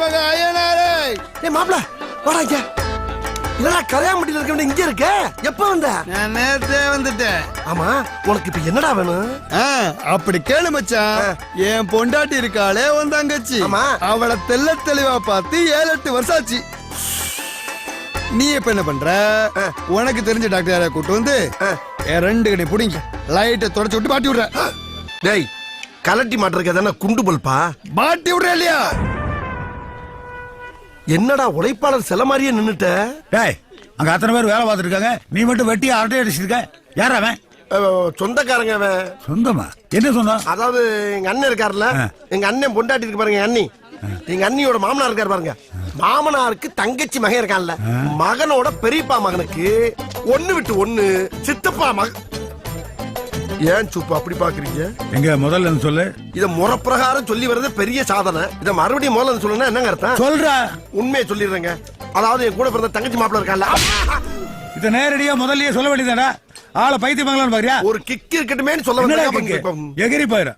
மக ஐயனாரே ஏய் மாப்ள வாடா இங்க. என்னடா கரையாம்பட்டியில இருக்க இங்க இருக்க? எப்ப வந்த? நான் நேரத்தே வந்துட்டேன். ஆமா உனக்கு இப்ப என்னடா வேணும்? அப்படி கேளு மச்சான். என் பொண்டாட்டி இருக்காளே உன் தங்கச்சி. அவளை தெள்ள தெளிவா பார்த்து ஏழு எட்டு வருஷம் ஆச்சு நீ இப்ப என்ன பண்ற? உனக்கு தெரிஞ்ச டாக்டர் கூட்டு வந்து ரெண்டு கடை புடிங்க. லைட்டை தொடச்சு விட்டு மாட்டி விடுற டேய் கலட்டி மாட்டிருக்க தானே குண்டு பல்பா? மாட்டி விடுற இல்லையா? என்னடா உழைப்பாளர் சில மாதிரியே நின்னுட்ட? டேய் அங்க அத்தனை பேர் வேலை பார்த்துட்டு இருக்காங்க. நீ மட்டும் வெட்டி அரட்டை அடிச்சிருக்க. யார் அவன்? சொந்தக்காரங்க அவன். சொந்தமா? என்ன சொந்தம்? அதாவது எங்க அண்ணன் இருக்காருல்ல. எங்க அண்ணன் பொண்டாட்டி இருக்கு பாருங்க அண்ணி. எங்க அண்ணியோட மாமனார் இருக்காரு பாருங்க. மாமனாருக்கு தங்கச்சி மகன் இருக்கான்ல. மகனோட பெரியப்பா மகனுக்கு ஒண்ணு விட்டு ஒண்ணு சித்தப்பா மகன் ஏன் சுப்பு அப்படி பாக்குறீங்க? எங்க முதல்ல இருந்து சொல்லு. இத முறப்பிரகாரம் சொல்லி வர்றது பெரிய சாதனை. இத மறுபடியும் முதல்ல சொல்லணும்னா என்னங்க அர்த்தம்? சொல்ற. உண்மையை சொல்லிடுறேங்க. அதாவது என் கூட பிறந்த தங்கச்சி மாப்பிள்ள இருக்கான்ல. இத நேரடியா முதல்லயே சொல்ல வேண்டியதாடா ஆளை பைத்தியமங்களான்னு பாரியா ஒரு கிக் இருக்கட்டுமேன்னு சொல்ல கிக்கு? எகிரி போயிரு